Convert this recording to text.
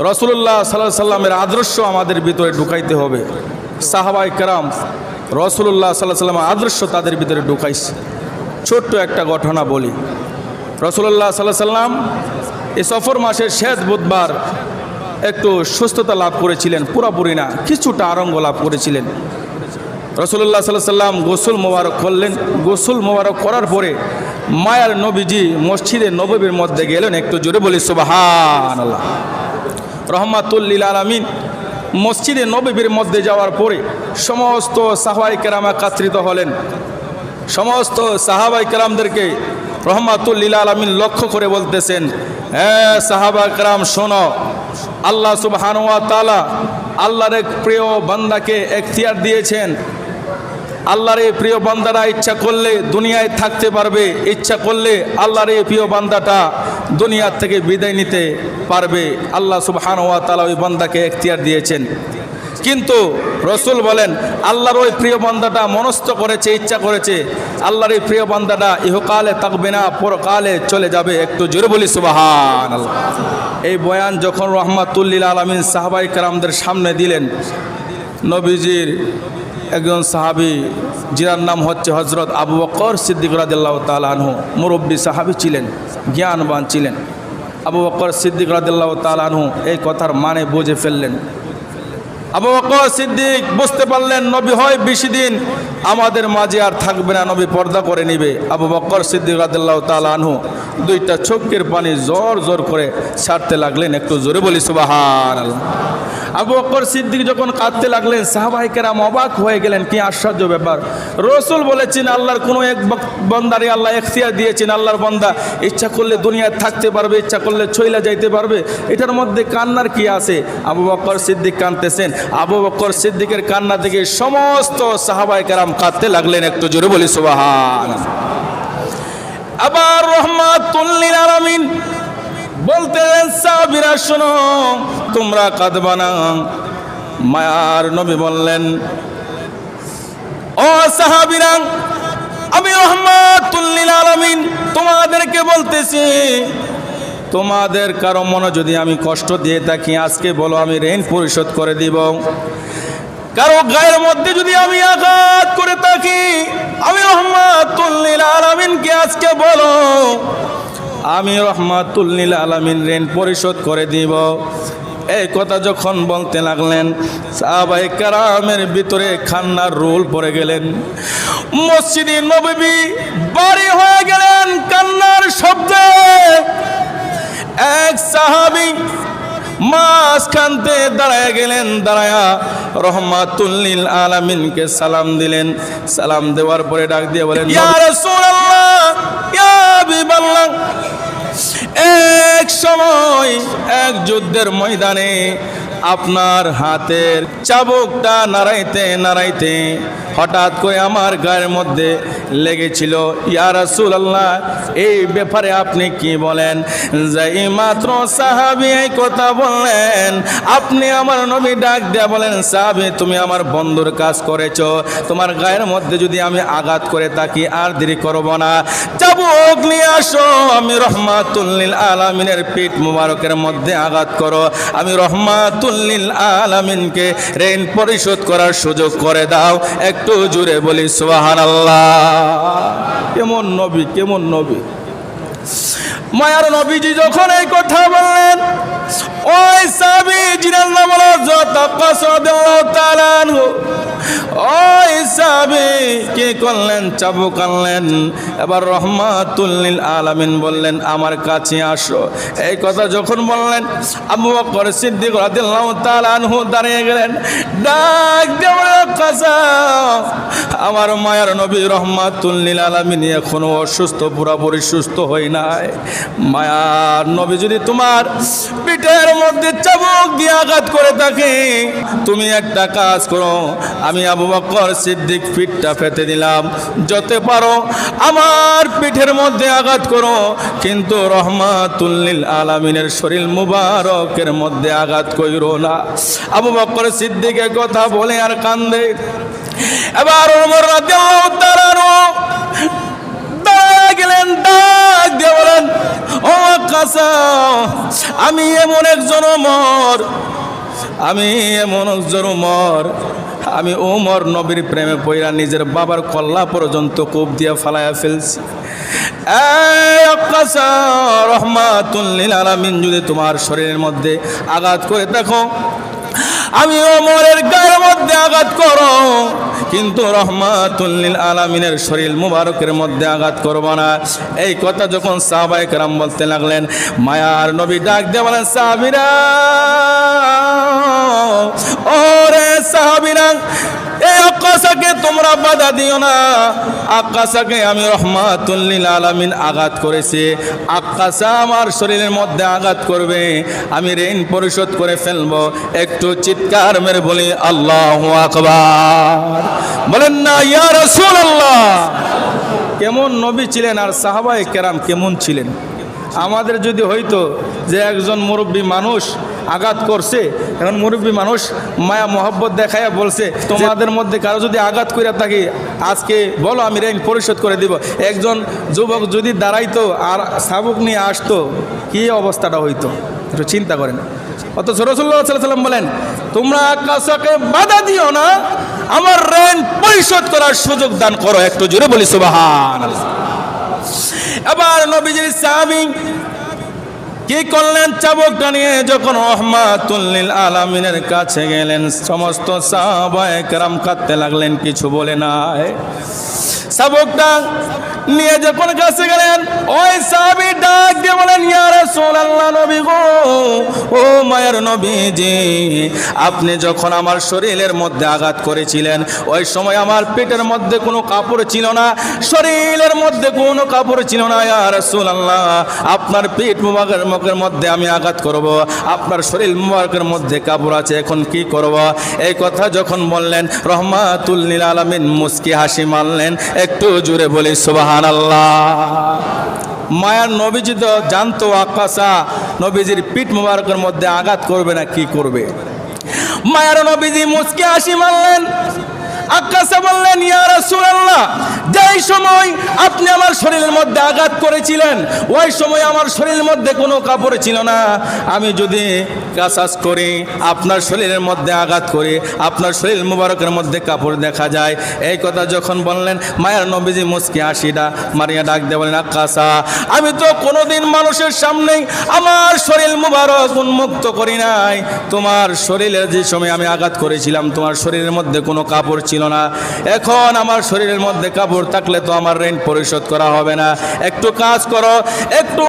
রসুল্লাহ সাল্লাহ সাল্লামের আদর্শ আমাদের ভিতরে ঢুকাইতে হবে। সাহাবাই কেরাম রসুল্লাহ সাল্লাহ সাল্লামের আদর্শ তাদের ভিতরে ঢুকাইছে। ছোট্ট একটা ঘটনা বলি। রসুল্লাহ সাল্লাহ সাল্লাম এই সফর মাসের শেষ বুধবার একটু সুস্থতা লাভ করেছিলেন, পুরোপুরি না, কিছুটা আরঙ্গ লাভ করেছিলেন। রসুল্লাহ সাল্লাহ সাল্লাম গোসল মোবারক করলেন। গোসল মোবারক করার পরে মায়ার নবীজি মসজিদে নবীর মধ্যে গেলেন, একটু জোরে বলি সুবাহান আল্লাহ রহমাতুল্লিল আলমিন মসজিদে নবীর মধ্যে যাওয়ার পরে সমস্ত সাহাবাই কেরামা কাত্রিত হলেন। সমস্ত সাহাবাই কেরামদেরকে রহমাতুল্লিল আলমিন লক্ষ্য করে বলতেছেন হ্যাঁ সাহাবা কেরাম, শোনো, আল্লাহ সুবহানুয়া তালা আল্লাহর এক প্রিয় বান্দাকে এখতিয়ার দিয়েছেন। আল্লাহর এই প্রিয় বান্দারা ইচ্ছা করলে দুনিয়ায় থাকতে পারবে, ইচ্ছা করলে আল্লাহর এই প্রিয় বান্দাটা দুনিয়ার থেকে বিদায় নিতে পারবে। আল্লাহ সুবহান ওয়া তালা ওই বান্দাকে এখতিয়ার দিয়েছেন। কিন্তু রসুল বলেন, আল্লাহর ওই প্রিয় বান্দাটা মনস্থ করেছে, ইচ্ছা করেছে, আল্লাহর এই প্রিয় বান্দাটা ইহকালে থাকবে না, পরকালে চলে যাবে। একটু জোরে বলি সুবাহান এই বয়ান যখন রহমাতুল্লিল আলমিন সাহাবাই কারামদের সামনে দিলেন, নবীজির একজন সাহাবি যার নাম হচ্ছে হজরত আবু বকর সিদ্দিক রাদিল্লাহ তালানহু মুরব্বী সাহাবি ছিলেন, জ্ঞানবান ছিলেন। আবু বকর সিদ্দিক রাদিল্লাহ তালানহু এই কথার মানে বুঝে ফেললেন। আবু বকর সিদ্দিক বুঝতে পারলেন, নবী হয় বেশি দিন আমাদের মাঝে আর থাকবে না, নবী পর্দা করে নিবে। আবু বকর সিদ্দিক রাদিল্লাহ তালানহু দুইটা চোখের পানি জোর জোর করে ছাড়তে লাগলেন, একটু জোরে বলি সুবাহান আবু বকর সিদ্দিক যখন কাঁদতে লাগলেন সাহাবাই কেরাম অবাক হয়ে গেলেন, কি আশ্চর্য ব্যাপার। রসুল বলেছেন, আল্লাহর কোনো এক বন্দারে আল্লাহ এখতিয়ার দিয়েছেন, আল্লাহর বন্দা ইচ্ছা করলে দুনিয়ায় থাকতে পারবে, ইচ্ছা করলে ছইলা যাইতে পারবে। এটার মধ্যে কান্নার কি আছে? আবু বকর সিদ্দিক কাঁদতেছেন। আবু বকর সিদ্দিকের কান্না থেকে সমস্ত সাহাবাই কেরাম কাঁদতে লাগলেন, একটু জোরে বলি, সুবাহান। আবার রহমাতুল্লিল আলামিন বলতে সাবিরা শোনো, তোমরা কাঁদবা না। মায়ার নবী বললেন, ও সাহাবিরা, আমি রহমাতুল্লিল আলামিন তোমাদেরকে বলতেছি তোমাদের কারও মনে যদি আমি কষ্ট দিয়ে থাকি, আজকে বলো আমি ঋণ পরিশোধ করে দিব। কারও গায়ের মধ্যে যদি আমি আঘাত করে থাকি, আমি রহমাতুল্লিল আলামিনকে আজকে বলো, আমি রহমাতুল্লিল আলামিন ঋণ পরিশোধ করে দিব। এই কথা যখন বলতে লাগলেন সাহাবাই কারামের ভিতরে খান্নার রোল পড়ে গেলেন। মসজিদে নবী বাড়ি হয়ে গেলেন, কান্নার শব্দে এক সাহাবি মাঝখানতে দাঁড়ায় গেলেন দাঁড়ায়া রহমাতুল্লিল আলামিনকে সালাম দিলেন। সালাম দেওয়ার পরে ডাক দিয়ে বলেন ইয়া রাসূলুল্লাহ ইয়া হাবিবাল্লাহ এক সময় এক যুদ্ধের ময়দানে আপনার হাতের চাবুকটা নাড়াইতে নাড়াইতে হঠাৎ করে আমার গায়ের মধ্যে লেগেছিল, ইয়া রাসূলুল্লাহ, এই ব্যাপারে আপনি কি বলেন? যাই মাত্র সাহাবি এই কথা বললেন, আপনি আমার নবী ডাক দেয়া বলেন, সাহাবি, তুমি আমার বন্ধুর কাজ করেছ, তোমার গায়ের মধ্যে যদি আমি আঘাত করে থাকি, আর দেরি করব না। চাবুক নিয়ে আসো, আমি রহমাতুল্লিল আলামিনের পিঠ মুবারকের মধ্যে আঘাত করো। আমি রহমাতুল্লিল আলামিনকে ঋণ পরিশোধ করার সুযোগ করে দাও। একটু জুড়ে বলি সোহান আল্লাহ কেমন নবী কেমন নবী? মায়ার নবীজি যখন এই কথা বললেন, ওই সাবি জিনার নাম হলো যত আনহু সাবি কি করলেন? চাবুক আনলেন। এবার রহমাতুল্লিল আলামিন বললেন, আমার কাছে আসো। এই কথা যখন বললেন, আবু বকর সিদ্দিক রাদিয়াল্লাহু তাআলা আনহু দাঁড়িয়ে গেলেন। ডাক আমার মায়ার নবী রহমাতুল্লিল আলামিন এখনও অসুস্থ, পুরাপুরি সুস্থ হই নাই। মায়ার নবী যদি তোমার পিঠের মধ্যে চাবুক দিয়ে আঘাত করে থাকে, তুমি একটা কাজ করো। আমি আবু বকর সিদ্দিক পিঠটা ফেতে দিলাম যতে পারো আমার পিঠের মধ্যে আঘাত করো। কিন্তু রহমাতুল্লিল আলামিনের শরীর মুবারকের মধ্যে আঘাত কইরো না। আবু বকর সিদ্দিকের কথা বলে আর কান্দে। এবার ওমর রাদিয়াল্লাহু তাআলা গেলেন, ডাক দিয়ে বলেন, ও আমি এমন একজন মর আমি এমন একজন মর আমি ওমর নবীর প্রেমে পইরা নিজের বাবার কল্লা পর্যন্ত কোপ দিয়া ফালাইয়া ফেলছি। রহমাতুল্লিল আলামিন, যদি তোমার শরীরের মধ্যে আঘাত করে দেখো, আমি ওমরের গায়ের মধ্যে আঘাত করো, কিন্তু রহমাতুল্লিল আলামিনের শরীর মুবারকের মধ্যে আঘাত করব না। এই কথা যখন সাহাবাই কারাম বলতে লাগলেন, মায়ার নবী ডাক দিয়ে বলেন, সাহাবিরা ওরে সাহাবিরা, এই আকাশাকে তোমরা বাধা দিও না। আকাশাকে আমি রহমাতুল্লিল আলামিন আঘাত করেছি। আকাশা আমার শরীরের মধ্যে আঘাত করবে। আমি ঋণ পরিশোধ করে ফেলব। একটু চিৎকার মেরে বলি, আল্লাহ আকবার। বলেন না, ইয়া রাসূলুল্লাহ। কেমন নবী ছিলেন আর সাহাবায়ে কেরাম কেমন ছিলেন? আমাদের যদি হইতো যে একজন মুরব্বী মানুষ আঘাত করছে। এখন মুরব্বী মানুষ মায়া, মহব্বত দেখাইয়া বলছে তোমাদের মধ্যে কারও যদি আঘাত করে থাকি, আজকে বলো আমি ঋণ পরিশোধ করে দিব। একজন যুবক যদি দাঁড়াইতো আর শাবুক নিয়ে আসতো, কি অবস্থাটা হইতো? একটু চিন্তা করেন। অথচ রসুল্লাহ সাল্লাম বলেন, তোমরা আকাশকে বাধা দিও না, আমার ঋণ পরিশোধ করার সুযোগ দান করো। একটু জোরে বলি সুবাহান এবার নবীজির সাহাবী কি করলেন চাবকটা নিয়ে? যখন রহমাতুল্লিল আলামিনের কাছে গেলেন, সমস্ত সাহাবায়ে কেরাম কাঁদতে লাগলেন, কিছু বলে নাই। সাবকটা নিয়ে যখন কাছে গেলেন, ওই সাহাবি ডাক দিয়ে বলেন, ইয়া রাসূলুল্লাহ, নবী গো ও মায়ের নবীজি, আপনি যখন আমার শরীরের মধ্যে আঘাত করেছিলেন, ওই সময় আমার পেটের মধ্যে কোনো কাপড় ছিল না, শরীরের মধ্যে কোনো কাপড় ছিল না, ইয়া রাসূলুল্লাহ, আপনার পেট মুবারকের মুখের মধ্যে আমি আঘাত করব, আপনার শরীর মুবারকের মধ্যে কাপড় আছে, এখন কি করব? এই কথা যখন বললেন রহমাতুল্লিল আলামিন মুস্কি হাসি মানলেন একটু জুড়ে বলি, সুবহানাল্লাহ। মায়ার নবীজি তো জানতো আকাশা, নবীজির পিঠ মুবারকের মধ্যে আঘাত করবে না, কি করবে? মায়ার নবীজি মুসকে হাসি মারলেন। আকাশে বললেন, ইয়া রাসূলুল্লাহ, যেই সময় আপনি আমার শরীরের মধ্যে আঘাত করেছিলেন, ওই সময় আমার শরীরের মধ্যে কোনো কাপড় ছিল না। আমি যদি কাসাস করি, আপনার শরীরের মধ্যে আঘাত করি, আপনার শরীর মুবারকের মধ্যে কাপড় দেখা যায়। এই কথা যখন বললেন, মায়ের নবীজি মুসকি হাসিটা মারিয়া ডাক দিয়ে বলেন আকাশা আমি তো কোনোদিন মানুষের সামনেই আমার শরীর মুবারক উন্মুক্ত করি নাই। তোমার শরীরের যে সময় আমি আঘাত করেছিলাম, তোমার শরীরের মধ্যে কোনো কাপড় ছিল না। এখন আমার শরীরের মধ্যে কাপড় থাকলে তো আমার ঋণ পরিশোধ করা হবে না। একটু কাজ করো, একটু